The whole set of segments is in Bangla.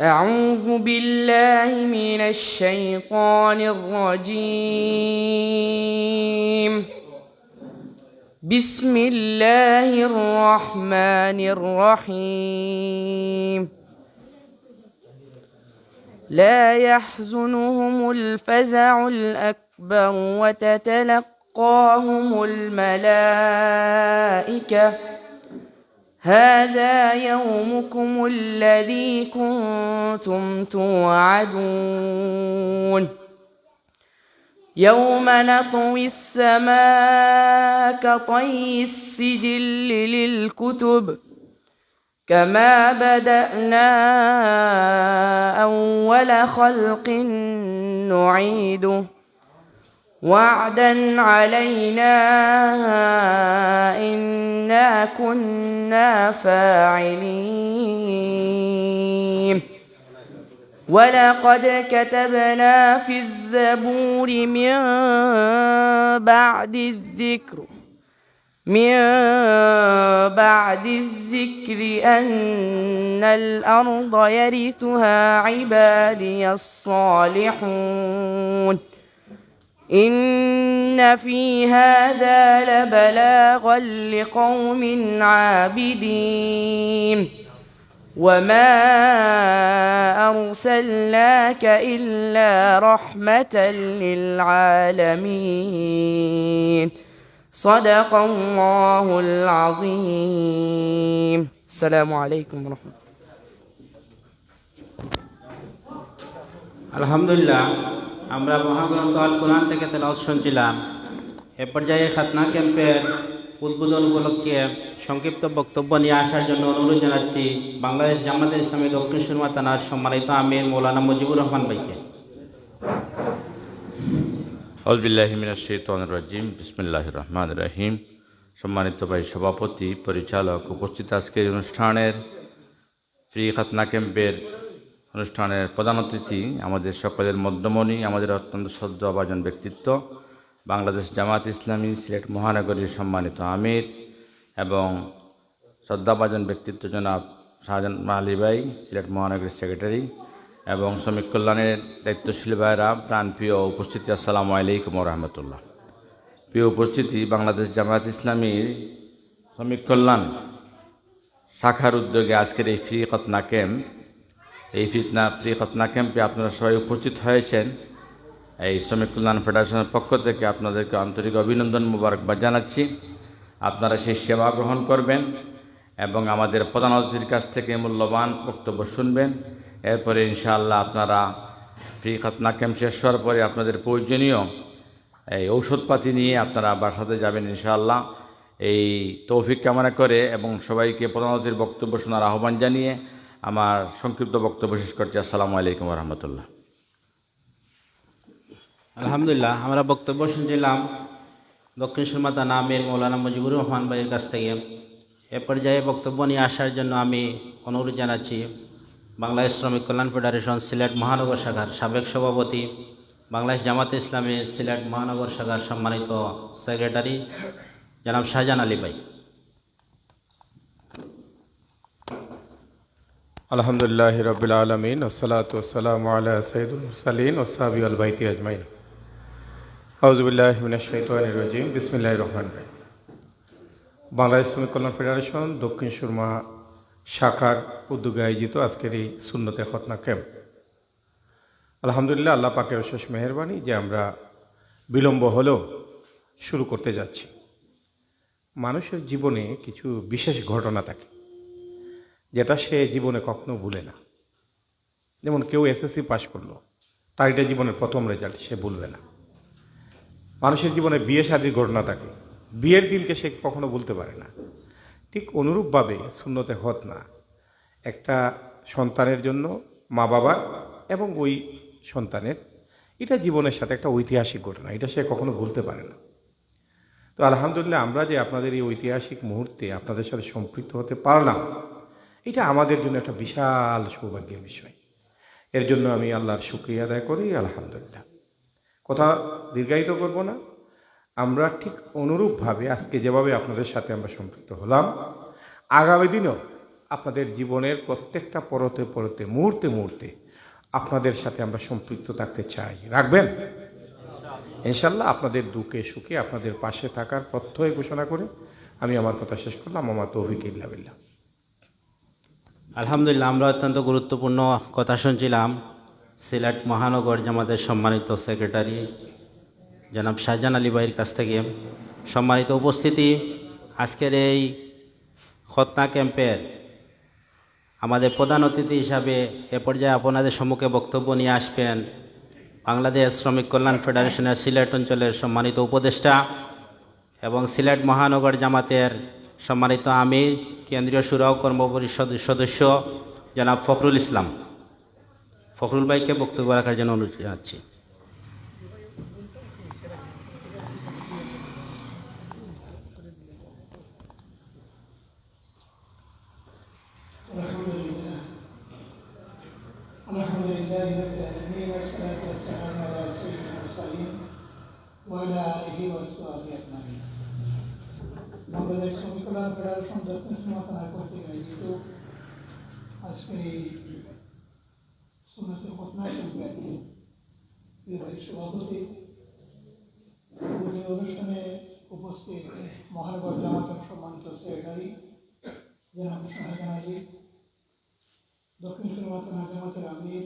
أعوذ بالله من الشيطان الرجيم. بسم الله الرحمن الرحيم. لا يحزنهم الفزع الأكبر وتتلقاهم الملائكة. هذا يومكم الذي كنتم توعدون. يوم نطوي السماء كطي السجل للكتب كما بدأنا أول خلق نعيده. وعدا علينا إنا كنا فاعلين ولقد كتبنا في الزبور من بعد الذكر من بعد الذكر أن الأرض يرثها عبادي الصالحون إن في هذا لبلاغا لقوم عابدين وما أرسلناك إلا رحمة للعالمين صدق الله العظيم السلام عليكم ورحمة الله الحمد لله. আমরা মহাগ্রন্থ আল কোরআন থেকে তেলাওয়াত শুনছিলাম। এ পর্যায়ে খাতনা ক্যাম্পের উদ্বোধন উপলক্ষে সংক্ষিপ্ত বক্তব্য নিয়ে আসার জন্য অনুরোধ জানাচ্ছি বাংলাদেশ জামাতে ইসলামী দক্ষিণ সুরমা থানার সম্মানিত আমির মৌলানা মুজিবুর রহমান ভাইকে। রাজিম বিসমিল্লাহ রহমান রহিম। সম্মানিত ভাই সভাপতি, পরিচালক, উপস্থিত আজকের অনুষ্ঠানের ফ্রি খাতনা ক্যাম্পের অনুষ্ঠানের প্রধান অতিথি আমাদের সকলের মধ্যমণি, আমাদের অত্যন্ত শ্রদ্ধাভাজন ব্যক্তিত্ব, বাংলাদেশ জামাত ইসলামী সিলেট মহানগরীর সম্মানিত আমির এবং শ্রদ্ধাভাজন ব্যক্তিত্ব জনাব শাহজাহান আলী ভাই, সিলেট মহানগরীর সেক্রেটারি এবং শ্রমিক কল্যাণের দায়িত্বশীল ভাইরা প্রাণপ্রিয় উপস্থিতি, আসসালামু আলাইকুম রহমতুল্লাহ। প্রিয় উপস্থিতি, বাংলাদেশ জামায়াত ইসলামীর শ্রমিক কল্যাণ শাখার উদ্যোগে আজকের এই ফ্রি খতনা ক্যাম্প এই ফিতনা ফ্রি খতনা ক্যাম্পে আপনারা সবাই উপস্থিত হয়েছেন। এই শ্রমিক কল্যাণ ফেডারেশনের পক্ষ থেকে আপনাদেরকে আন্তরিক অভিনন্দন মুবারকবাদ জানাচ্ছি। আপনারা সেই সেবা গ্রহণ করবেন এবং আমাদের প্রধান অতিথির কাছ থেকে মূল্যবান বক্তব্য শুনবেন। এরপরে ইনশাআল্লাহ আপনারা ফ্রি খতনা ক্যাম্প শেষ হওয়ার পরে আপনাদের প্রয়োজনীয় এই ঔষধপাতি নিয়ে আপনারা বাসাতে যাবেন ইনশাআল্লাহ। এই তৌফিক কামনা করে এবং সবাইকে প্রধান অতিথির বক্তব্য শোনার আহ্বান জানিয়ে আমার সংক্ষিপ্ত বক্তব্য শেষ করছি। আসসালামু আলাইকুম রহমতুল্লাহ আলহামদুলিল্লাহ, আমরা বক্তব্য শুনছিলাম দক্ষিণ সুরমা নামের মৌলানা মুজিবুর রহমান ভাইয়ের কাছ থেকে। এ পর্যায়ে বক্তব্য নিয়ে আসার জন্য আমি অনুরোধ জানাচ্ছি বাংলাদেশ শ্রমিক কল্যাণ ফেডারেশন সিলেট মহানগর শাখার সাবেক সভাপতি, বাংলাদেশ জামাতে ইসলামী সিলেট মহানগর শাখার সম্মানিত সেক্রেটারি জনাব শাহজাহান আলী ভাই। আলহামদুলিল্লাহ রবিল আলমিন ওসলাত ওসালাম আলা সৈদুল মুরসালিন ওসাবি আলবাইতি আজমাইন। আউজুবিল্লাহমিনাশাইতানিম বিসমিল্লাহ রহমান রাহিম। বাংলাদেশ শ্রমিক কল্যাণ ফেডারেশন দক্ষিণ সুরমা শাখার উদ্যোগে আয়োজিত আজকের এই শূন্যতে খতনা ক্যাম্প। আলহামদুলিল্লাহ, আল্লাহ পাকের অশেষ মেহরবানি যে আমরা বিলম্ব হলেও শুরু করতে যাচ্ছি। মানুষের জীবনে কিছু বিশেষ ঘটনা থাকে। যেটা সে জীবনে কখনো ভুলে না। যেমন কেউ এসএসসি পাশ করল, তার এটা জীবনের প্রথম রেজাল্ট সে ভুলবে না। মানুষের জীবনে বিয়ে শাদির ঘটনা থাকে, বিয়ের দিনকে সে কখনো ভুলতে পারে না। ঠিক অনুরূপভাবে শূন্যতে হত না, একটা সন্তানের জন্য মা বাবার এবং ওই সন্তানের। এটা জীবনের সাথে একটা ঐতিহাসিক ঘটনা, এটা সে কখনো ভুলতে পারে না। তো আলহামদুলিল্লাহ আমরা যে আপনাদের এই ঐতিহাসিক মুহূর্তে আপনাদের সাথে সম্পৃক্ত হতে পারলাম এটা আমাদের জন্য একটা বিশাল সৌভাগ্যের বিষয়। এর জন্য আমি আল্লাহর শুক্রিয়া আদায় করি, আলহামদুলিল্লাহ। কথা দীর্ঘায়িত করব না। আমরা ঠিক অনুরূপভাবে আজকে যেভাবে আপনাদের সাথে আমরা সম্পৃক্ত হলাম, আগামী দিনেও আপনাদের জীবনের প্রত্যেকটা পরতে পরতে, মুহূর্তে মুহূর্তে আপনাদের সাথে আমরা সম্পৃক্ত থাকতে চাই। রাখবেন? ইনশাল্লাহ আপনাদের দুঃখে সুখে আপনাদের পাশে থাকার প্রত্যয় ঘোষণা করে আমি আমার কথা শেষ করলাম। আমার তৌফিক ইল্লা বিল্লাহ। আলহামদুলিল্লাহ, আমরা অত্যন্ত গুরুত্বপূর্ণ কথা শুনছিলাম। সিলেট মহানগর জামাতের সম্মানিত সেক্রেটারি জনাব শাহজাহান আলী ভাইয়ের কাছ থেকে সম্মানিত উপস্থিতি। আজকের এই খতনা ক্যাম্পের আমাদের প্রধান অতিথি হিসাবে এ পর্যায়ে আপনাদের সম্মুখে বক্তব্য নিয়ে আসবেন বাংলাদেশ শ্রমিক কল্যাণ ফেডারেশনের সিলেট অঞ্চলের সম্মানিত উপদেষ্টা এবং সিলেট মহানগর জামাতের সম্মানিত আমির, কেন্দ্রীয় সুরাও কর্ম পরিষদ সদস্য জনাব ফখরুল ইসলাম। ফখরুল ভাইকে বক্তব্য রাখার জন্য অনুরোধ জানাচ্ছি। মহানগর জামাতের সম্মানিত সেক্রেটারি জনাব শাহজাহান আলী দক্ষিণ সুরমাতা জামাতের আমির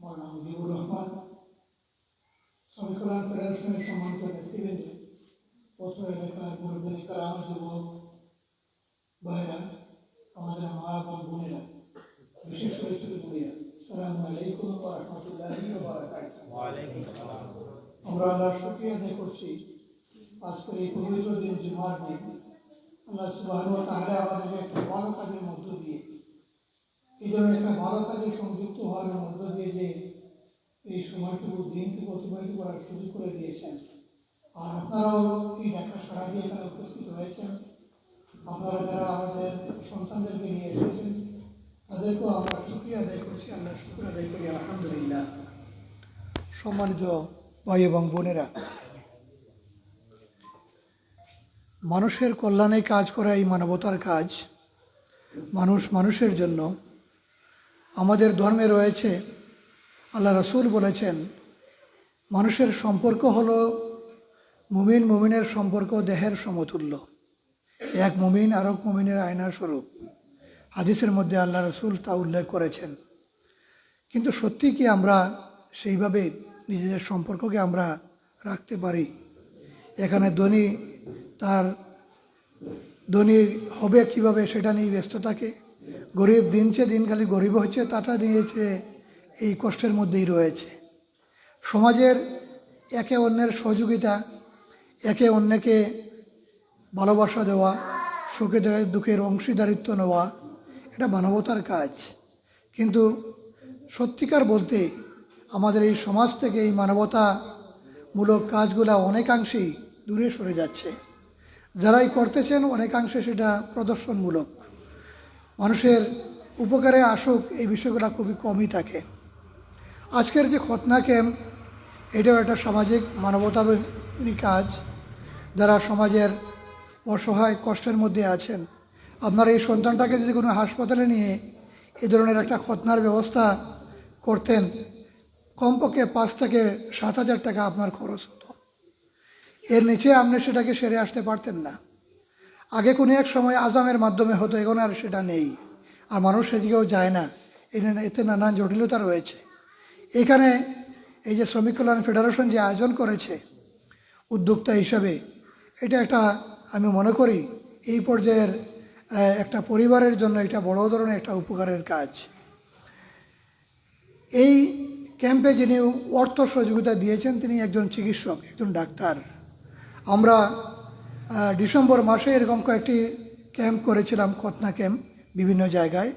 মৌলানা মুজিবুর রহমান শ্রমিক কল্যাণ ফেডারেশনের সম্মানিত নেতৃবৃন্দ পত্র এলাকার মুরব্বী কারাম যুবক ভাইরা আমাদের মা এবং বোনেরা বিশেষ করে ছোট বোনেরা সালাম আলাইকুম রাহমাতুল্লাহি আমরা আল্লাহর শুকরিয়া আদায় করছি আজকের এই পবিত্র দিন জুমার দিন, আল্লাহ সুবহানাহু ওয়া তাআলা আমাদেরকে একটা ভালো কাজের মধ্য দিয়ে, এই জন্য একটা ভালো কাজে সংযুক্ত হওয়ার মধ্য দিয়ে যে এই সময়টুকু দিনটুকু অতিবাহিত করার সুযোগ করে দিয়েছেন। আর আপনারাও এই ডাক্তার সারা দিয়ে এখানে উপস্থিত হয়েছেন। আপনারা যারা আমাদের সন্তানদেরকে নিয়ে এসেছেন, তাদেরকেও আমরা শুক্রিয়া আদায় করছি। আল্লাহ শুক্র আদায় করি। আলহামদুলিল্লাহ। সম্মানিত ভাই এবং বোনেরা মানুষের কল্যাণে কাজ করা এই মানবতার কাজ। মানুষ মানুষের জন্য। আমাদের ধর্মে রয়েছে, আল্লাহ রসুল বলেছেন, মানুষের সম্পর্ক হলো মুমিন মুমিনের সম্পর্ক, দেহের সমতুল্য। এক মুমিন আর এক মুমিনের আয়নার স্বরূপ। হাদিসের মধ্যে আল্লাহ রসুল তা উল্লেখ করেছেন। কিন্তু সত্যি কি আমরা সেইভাবে নিজেদের সম্পর্ককে আমরা রাখতে পারি? এখানে ধনী তার ধনী হবে কীভাবে সেটা নিয়ে ব্যস্ত থাকে গরিব দিনছে দিন খালি গরিব হচ্ছে, তাটা নিয়েছে এই কষ্টের মধ্যেই রয়েছে। সমাজের একে অন্যের সহযোগিতা, একে অন্যকে ভালোবাসা দেওয়া, সুখে দুঃখের অংশীদারিত্ব নেওয়া, এটা মানবতার কাজ। কিন্তু সত্যিকার বলতে আমাদের এই সমাজ থেকে এই মানবতামূলক কাজগুলো অনেকাংশেই দূরে সরে যাচ্ছে। যারাই করতেছেন, অনেকাংশে সেটা প্রদর্শনমূলক। মানুষের উপকারে আসুক, এই বিষয়গুলো খুবই কমই থাকে। আজকের যে খতনা ক্যাম্প, এটাও একটা সামাজিক মানবতাবাদী কাজ। যারা সমাজের অসহায় কষ্টের মধ্যে আছেন, আপনার এই সন্তানটাকে যদি কোনো হাসপাতালে নিয়ে এ ধরনের একটা খতনার ব্যবস্থা করতেন, কমপক্ষে পাঁচ থেকে সাত হাজার টাকা আপনার খরচ এর নিচে আপনি সেটাকে সেরে আসতে পারতেন না। আগে কোনো এক সময় আজামের মাধ্যমে হতো, এখন আর সেটা নেই। আর মানুষ সেদিকেও যায় না। এতে নানান জটিলতা রয়েছে। এখানে এই যে শ্রমিক কল্যাণ ফেডারেশন যে আয়োজন করেছে, উদ্যোক্তা হিসাবে, এটা একটা আমি মনে করি এই পর্যায়ের একটা পরিবারের জন্য এটা বড় ধরনের একটা উপকারের কাজ। এই ক্যাম্পে যিনি অর্থ সহযোগিতা দিয়েছেন, তিনি একজন চিকিৎসক, একজন ডাক্তার। আমরা ডিসেম্বর মাসে এরকম কয়েকটি ক্যাম্প করেছিলাম খতনা ক্যাম্প, বিভিন্ন জায়গায়।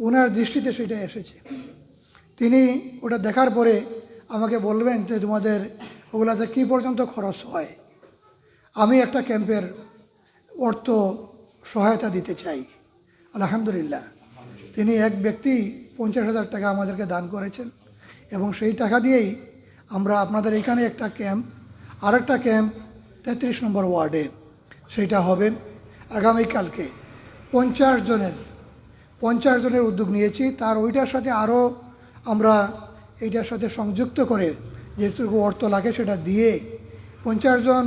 ওনার দৃষ্টিতে সেটা এসেছে। তিনি ওটা দেখার পরে আমাকে বলবেন যে, তোমাদের ওগুলাতে কী পর্যন্ত খরচ হয়? আমি একটা ক্যাম্পের অর্থ সহায়তা দিতে চাই। আলহামদুলিল্লাহ। তিনি এক ব্যক্তি পঞ্চাশ হাজার টাকা আমাদেরকে দান করেছেন এবং সেই টাকা দিয়েই আমরা আপনাদের এখানে একটা ক্যাম্প, আরেকটা ক্যাম্প তেত্রিশ নম্বর ওয়ার্ডে। সেটা হবে আগামীকালকে। পঞ্চাশ জনের পঞ্চাশ জনের উদ্যোগ নিয়েছি। তার ওইটার সাথে আরও আমরা এইটার সাথে সংযুক্ত করে যেটুকু অর্থ লাগে সেটা দিয়ে পঞ্চাশ জন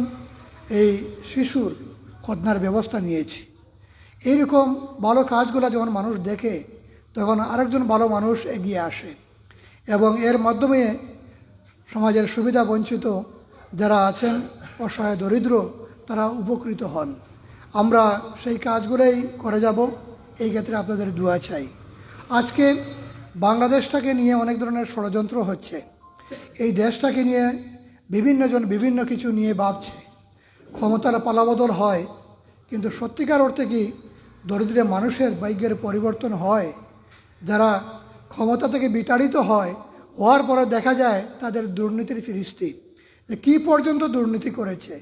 এই শিশুর খদনার ব্যবস্থা নিয়েছি। এইরকম ভালো কাজগুলো যখন মানুষ দেখে, তখন আরেকজন ভালো মানুষ এগিয়ে আসে। এবং এর মাধ্যমে সমাজের সুবিধা বঞ্চিত যারা আছেন অসহায় দরিদ্র তারা উপকৃত হন। আমরা সেই কাজগুলোই করে যাব। এই ক্ষেত্রে আপনাদের দোয়া চাই। আজকে বাংলাদেশটাকে নিয়ে অনেক ধরনের ষড়যন্ত্র হচ্ছে। এই দেশটাকে নিয়ে বিভিন্নজন বিভিন্ন কিছু নিয়ে ভাবছে। ক্ষমতার পালাবদল হয়, কিন্তু সত্যিকার অর্থে কি দরিদ্র মানুষের ভাগ্যের পরিবর্তন হয়? যারা ক্ষমতা থেকে বিতাড়িত হয়, হওয়ার পরে দেখা যায় তাদের দুর্নীতির ফিরিস্তি যে কী পর্যন্ত দুর্নীতি করেছে?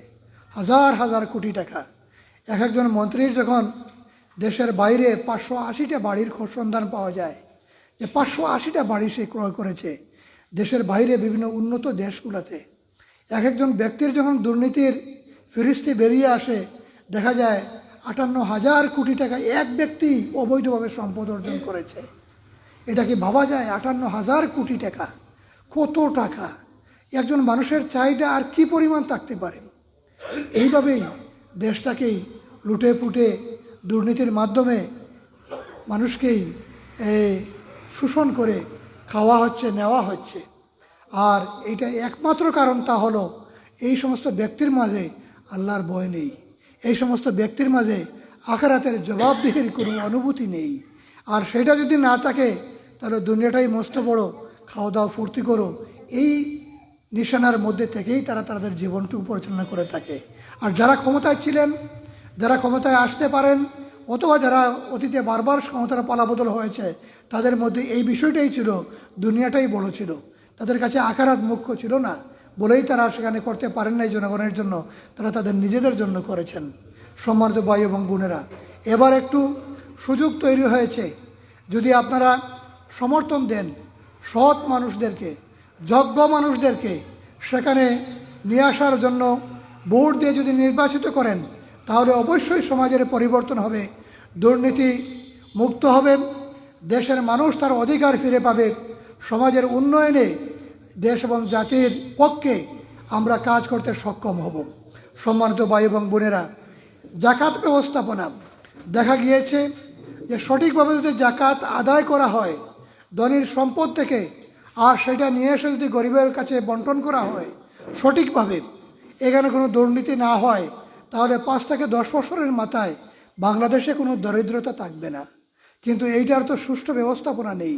হাজার হাজার কোটি টাকা। এক একজন মন্ত্রীর যখন দেশের বাইরে পাঁচশো আশিটা বাড়ির সন্ধান পাওয়া যায়, যে পাঁচশো আশিটা বাড়ি সে ক্রয় করেছে দেশের বাইরে বিভিন্ন উন্নত দেশগুলোতে। এক একজন ব্যক্তির যখন দুর্নীতির ফিরিস্তি বেরিয়ে আসে, দেখা যায় আটান্ন হাজার কোটি টাকা এক ব্যক্তি অবৈধভাবে সম্পদ অর্জন করেছে। এটা কি ভাবা যায়? আটান্ন হাজার কোটি টাকা। কত টাকা? একজন মানুষের চাহিদা আর কি পরিমাণ থাকতে পারে? এইভাবেই দেশটাকেই লুটে পুটে দুর্নীতির মাধ্যমে মানুষকেই শোষণ করে খাওয়া হচ্ছে, নেওয়া হচ্ছে। আর এইটা একমাত্র কারণ তা হলো, এই সমস্ত ব্যক্তির মাঝে আল্লাহর ভয় নেই। এই সমস্ত ব্যক্তির মাঝে আখরাতের জবাবদিহির কোনো অনুভূতি নেই। আর সেটা যদি না থাকে, তাহলে দুনিয়াটাই মস্ত বড়। খাওয়া দাওয়া, ফুর্তি করো। এই নিশানার মধ্যে থেকেই তারা তাদের জীবনটুকু পরিচালনা করে থাকে। আর যারা ক্ষমতায় ছিলেন, যারা ক্ষমতায় আসতে পারেন, অথবা যারা অতীতে বারবার ক্ষমতার পালাবদল হয়েছে, তাদের মধ্যে এই বিষয়টাই ছিল, দুনিয়াটাই বড় ছিল। তাদের কাছে আকারাত মুখ্য ছিল না। বলেই তারা সেখানে করতে পারেন নাই জনগণের জন্য, তারা তাদের নিজেদের জন্য করেছেন। সম্মানিত ভাই এবং বোনেরা, এবার একটু সুযোগ তৈরি হয়েছে। যদি আপনারা সমর্থন দেন সৎ মানুষদেরকে যোগ্য মানুষদেরকে সেখানে নিয়ে আসার জন্য ভোট দিয়ে যদি নির্বাচিত করেন, তাহলে অবশ্যই সমাজের পরিবর্তন হবে, দুর্নীতি মুক্ত হবে, দেশের মানুষ তার অধিকার ফিরে পাবে, সমাজের উন্নয়নে দেশ এবং জাতির পক্ষে আমরা কাজ করতে সক্ষম হব। সম্মানিত ভাই এবং বোনেরা, জাকাত ব্যবস্থাপনা, দেখা গিয়েছে যে সঠিকভাবে যদি জাকাত আদায় করা হয়, ধনীর সম্পদ থেকে আর সেটা নিয়ে এসে যদি গরিবের কাছে বন্টন করা হয়, সঠিকভাবে এখানে কোনো দুর্নীতি না হয়, তাহলে পাঁচ থেকে দশ বছরের মাথায় বাংলাদেশে কোনো দরিদ্রতা থাকবে না। কিন্তু এইটার তো সুষ্ঠু ব্যবস্থাপনা নেই।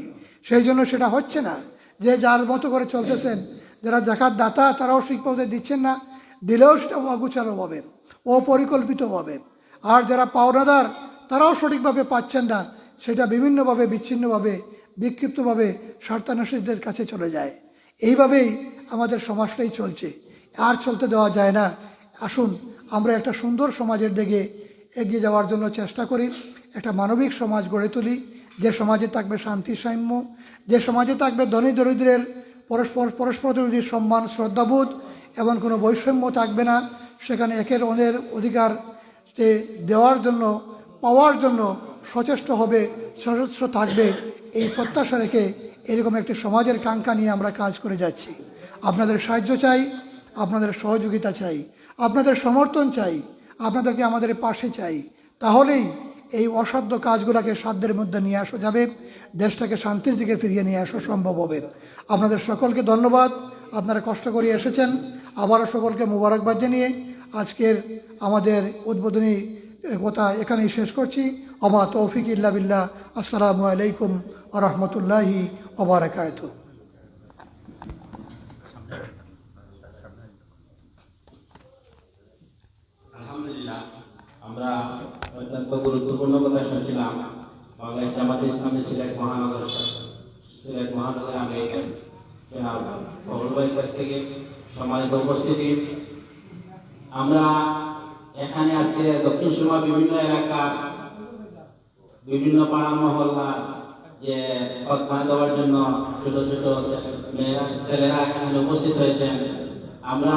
সেই জন্য সেটা হচ্ছে না যে যার মতো করে চলতেছেন, যারা জাকাত দাতা তারাও ঠিকভাবে দিচ্ছেন না, দিলেও সেটা অগুচালোভাবে অপরিকল্পিতভাবে। আর যারা পাওনাদার, তারাও সঠিকভাবে পাচ্ছেন না, সেটা বিভিন্নভাবে, বিচ্ছিন্নভাবে বিক্ষিপ্তভাবে স্বার্থানুষীদের কাছে চলে যায়। এইভাবেই আমাদের সমাজটাই চলছে। আর চলতে দেওয়া যায় না। আসুন, আমরা একটা সুন্দর সমাজের দিকে এগিয়ে যাওয়ার জন্য চেষ্টা করি। একটা মানবিক সমাজ গড়ে তুলি। যে সমাজে থাকবে শান্তি, সাম্য। যে সমাজে থাকবে ধনী দরিদ্রের পরস্পর পরস্পর বিরোধী সম্মান, শ্রদ্ধাবোধ এবং কোনো বৈষম্য থাকবে না, সেখানে একের অনের অধিকার দেওয়ার জন্য, পাওয়ার জন্য সচেষ্ট হবে, সশস্ত্র থাকবে, এই প্রত্যাশা রেখে এরকম একটি সমাজের কাঙ্ক্ষা নিয়ে আমরা কাজ করে যাচ্ছি। আপনাদের সাহায্য চাই, আপনাদের সহযোগিতা চাই, আপনাদের সমর্থন চাই, আপনাদেরকে আমাদের পাশে চাই। তাহলেই এই অসাধ্য কাজগুলোকে সাধ্যের মধ্যে নিয়ে আসা যাবে, দেশটাকে শান্তির দিকে ফিরিয়ে নিয়ে আসা সম্ভব হবে। আপনাদের সকলকে ধন্যবাদ, আপনারা কষ্ট করে এসেছেন। আবারও সকলকে মুবারকবাদ জানিয়ে আজকের আমাদের উদ্বোধনী কথা এখানেই শেষ করছি। আমা তৌফিক ইল্লা আসসালামু আলাইকুম রহমতুল্লাহি ওবরাকাত আমরা অত্যন্ত গুরুত্বপূর্ণ কথা শুনছিলাম। বাংলাদেশ জামাত ইসলামী সিলেট মহানগর সিলেট মহানগর আমি ভাইয়ের কাছ থেকে সম্মানিত উপস্থিতি। আমরা এখানে আজকে দক্ষিণ সুরমা বিভিন্ন এলাকার বিভিন্ন পাড়া মহল্লা যে সৎমান দেওয়ার জন্য ছোট ছোট মেয়েরা, ছেলেরা এখানে উপস্থিত হয়েছেন। আমরা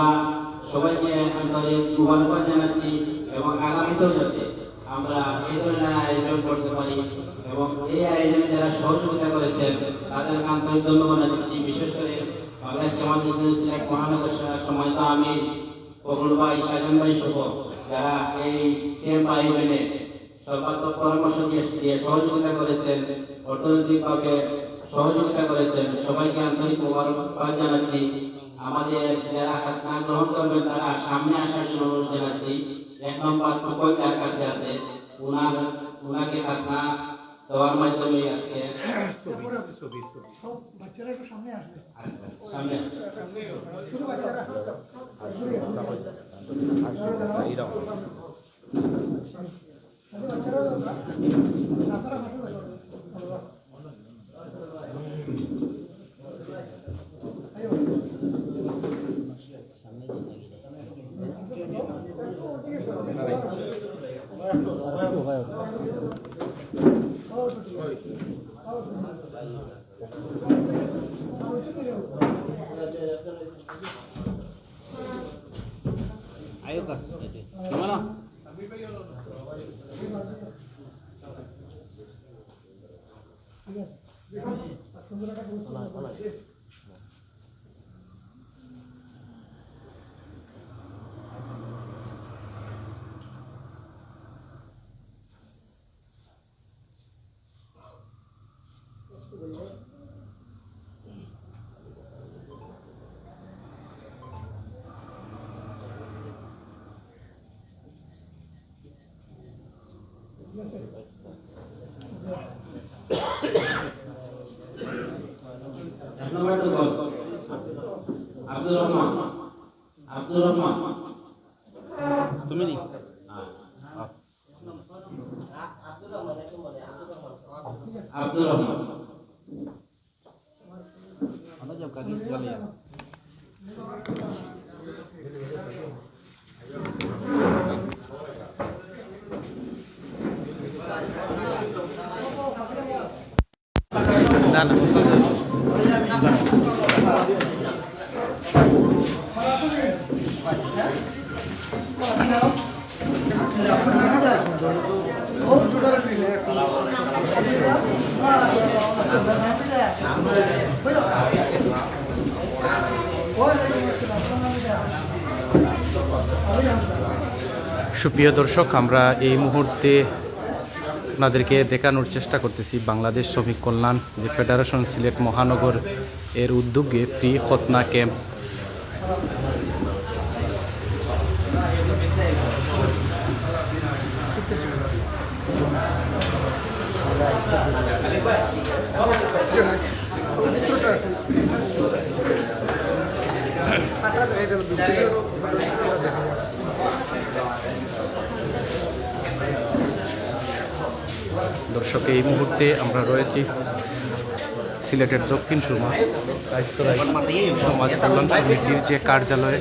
সবাইকে আন্তরিক মুবারকবাদ জানাচ্ছি এবং আগামীতেও যাতে আমরা এই ধরনের আয়োজন করতে পারি এবং এই আয়োজনে যারা সহযোগিতা করেছেন, তাদের আন্তরিক ধন্যবাদ জানাচ্ছি। বিশেষ করে বাংলাদেশ জামাত ইসলামী সিলেট মহানগর সম্মানিত আমি কমল ভাই সাজন ভাই সহ যারা এই ক্যাম্প আয়োজনে সর্বাত্মক পরামর্শ দিয়ে সহযোগিতা করেছেন অর্থনৈতিকভাবে সহযোগিতা করেছেন। সবাইকে আন্তরিক মোবারকবাদ জানাচ্ছি। আমাদের যারা খাতনা গ্রহণ করবেন তারা সামনে আসার জন্য অনুরোধ জানাচ্ছি। এক নম্বর টুকল যার কাছে আছে উনার উনাকে খাতনা দেওয়ার মাধ্যমে আজকে সব বাচ্চারা একটু সামনে আসবে। সামনে। শুধু বাচ্চারা আপনারা মাঠে যাবেন। আয়ো কা কেমন ঠিক আছে। সুন্দর একটা গুরুত্বপূর্ণ এক নম্বর আব্দুর রহমান। আব্দুর রহমান তুমি নি আব্দুর রহমান সুপ্রিয় দর্শক, আমরা এই মুহূর্তে আপনাদেরকে দেখানোর চেষ্টা করতেছি বাংলাদেশ শ্রমিক কল্যাণ যে ফেডারেশন সিলেট মহানগর এর উদ্যোগে ফ্রি খতনা ক্যাম্প দর্শক এই মুহূর্তে আমরা রয়েছি সিলেটের দক্ষিণ সুরমা রাইস্তরাই সমাজ কল্যাণ সমিতির যে কার্যালয়ে।